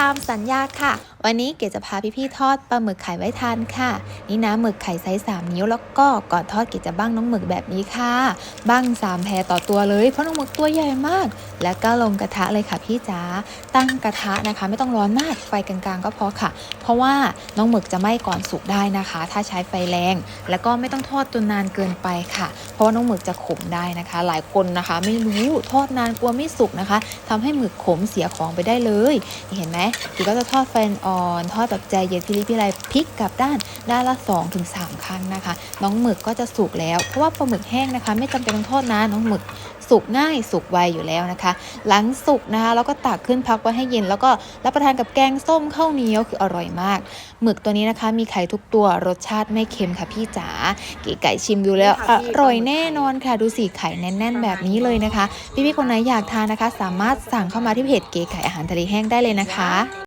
ตามสัญญาค่ะ วันนี้เกดจะพาพี่ๆทอดปลาหมึกไข่ไว้ทานค่ะ นี่นะหมึกไข่ไซส์3นิ้วแล้วก็ก่อนทอดเกดจะบ้างน้องหมึกแบบนี้ค่ะบ้าง3แพรต่อตัวเลย เพราะน้องหมึกตัวใหญ่มาก แล้วก็ลงกระทะเลยค่ะพี่จ๋าตั้งกระทะนะคะ ไม่ต้องร้อนมากไฟกลางๆ ก็พอค่ะ เพราะว่าน้องหมึกจะไหม้ก่อนสุกได้นะคะ ถ้าใช้ไฟแรง แล้วก็ไม่ต้องทอดจนนานเกินไปค่ะ เพราะว่าน้องหมึกจะขมได้นะคะ หลายคนนะคะ ไม่รู้ทอดนานกลัวไม่สุกนะคะทำให้หมึกขมเสียของไปได้เลยเห็นไหมพี่ก็จะทอดไฟอ่อนทอดแบบใจเย็นพิลิพิไลพลิกกลับด้านด้านละ 2-3ถึงครั้งนะคะ น้องหมึกก็จะสุกแล้ว เพราะว่าปลาหมึกแห้งนะคะ ไม่จำเป็นต้องทอดนานน้องหมึกสุกง่ายสุกไวอยู่แล้วนะคะ หลังสุกนะคะแล้วก็ตักขึ้นพักไว้ให้เย็น แล้วก็รับประทานกับแกงส้มข้าวเหนียวคืออร่อยมาก หมึกตัวนี้นะคะ มีไข่ทุกตัวรสชาติไม่เค็มค่ะพี่จ๋าเก๋ไก่ชิมดูแล้วอร่อยแน่นอนค่ะดูสิไข่แน่น ๆ แบบนี้เลยนะคะ พี่ๆคนไหนอยากทานนะคะ สามารถสั่งเข้ามาที่เพจเก๋ไก่อาหารทะเลแห้งได้เลยนะคะ